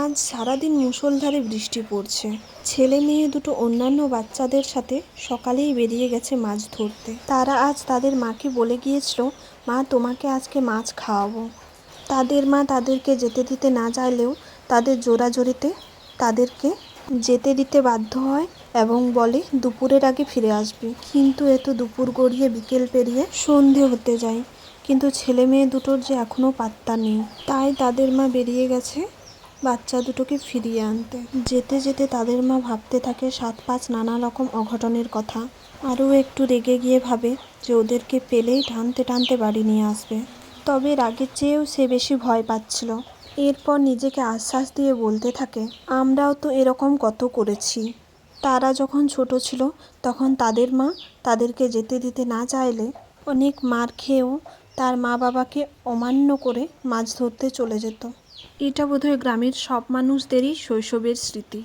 আজ সারাদিন মুষলধারে বৃষ্টি পড়ছে। ছেলে মেয়ে দুটো অন্যান্য বাচ্চাদের সাথে সকালেই বেরিয়ে গেছে মাছ ধরতে। তারা আজ তাদের মাকে বলে গিয়েছিল, মা, তোমাকে আজকে মাছ খাওয়াবো। তাদের মা তাদেরকে যেতে দিতে না চাইলেও তাদের জোরাজোরিতে তাদেরকে যেতে দিতে বাধ্য হয় এবং বলে, দুপুরের আগে ফিরে আসবে। কিন্তু এ তো দুপুর গড়িয়ে বিকেল পেরিয়ে সন্ধে হতে যায়। কিন্তু ছেলে মেয়ে দুটোর যে এখনও পাত্তা নেই। তাই তাদের মা বেরিয়ে গেছে বাচ্চা দুটোকে ফিরিয়ে আনতে। যেতে যেতে তাদের মা ভাবতে থাকে, সাত পাঁচ নানা রকম অঘটনের কথা। আরও একটু রেগে গিয়ে ভাবে যে ওদেরকে পেলেই টানতে টানতে বাড়ি নিয়ে আসবে। তবে রাগের চেয়েও সে বেশি ভয় পাচ্ছিল। এরপর নিজেকে আশ্বাস দিয়ে বলতে থাকে, আমরাও তো এরকম কত করেছি। তারা যখন ছোট ছিল, তখন তাদের মা তাদেরকে যেতে দিতে না চাইলে অনেক মার খেয়েও তার মা বাবাকে অমান্য করে মাছ ধরতে চলে যেত। এটা বোধহয় গ্রামের সব মানুষদেরই শৈশবের স্মৃতি।